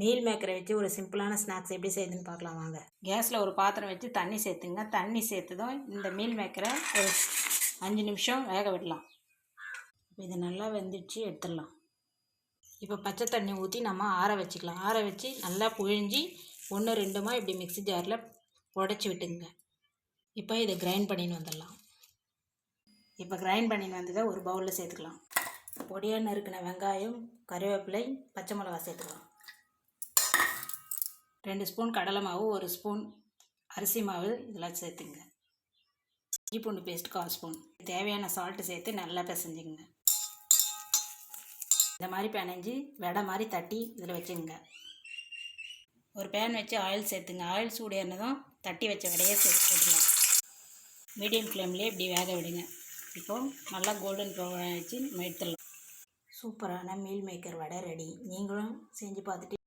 Meal மேக்கரை வச்சு ஒரு சிம்பிளான ஸ்நாக்ஸ் எப்படி செய்யுதுன்னு பார்க்கலாம் வாங்க. கேஸில் ஒரு பாத்திரம் வச்சு தண்ணி சேர்த்துங்க. தண்ணி சேர்த்ததும் இந்த மீல் மேக்கரை ஒரு அஞ்சு நிமிஷம் வேக விடலாம். இது நல்லா வெந்துச்சு எடுத்துடலாம். இப்போ பச்சை தண்ணி ஊற்றி நம்ம ஆற வச்சுக்கலாம். ஆற வச்சு நல்லா புழிஞ்சி ஒன்று ரெண்டுமா இப்படி மிக்ஸி ஜாரில் உடச்சி விட்டுங்க. இப்போ இதை கிரைண்ட் பண்ணின்னு வந்துடலாம். இப்போ கிரைண்ட் பண்ணின்னு வந்ததை ஒரு பவுலில் சேர்த்துக்கலாம். பொடியாக நறுக்கின வெங்காயம் கருவேப்பிலை பச்சை மிளகா சேர்த்துக்கலாம். ரெண்டு ஸ்பூன் கடலை மாவு ஒரு ஸ்பூன் அரிசி மாவு இதெல்லாம் சேர்த்துங்க இஞ்சி பூண்டு பேஸ்ட் கால் ஸ்பூன். தேவையான சால்ட்டு சேர்த்து நல்லா பிசைஞ்சுங்க இந்த மாதிரி பிணைஞ்சு வடை மாதிரி தட்டி இதில் வச்சுங்க ஒரு பேன் வச்சு ஆயில் சேர்த்துங்க. ஆயில் சூடேறினதும் தட்டி வச்ச வடையை சேர்த்துக்கலாம் மீடியம் ஃப்ளேம்லேயே இப்படி வேக விடுங்க. இப்போது நல்லா கோல்டன் ப்ரௌன் ஆகிடுச்சு நம்ம எடுத்துடலாம். சூப்பரான மீல் மேக்கர் வடை ரெடி நீங்களும் செஞ்சு பார்த்துட்டு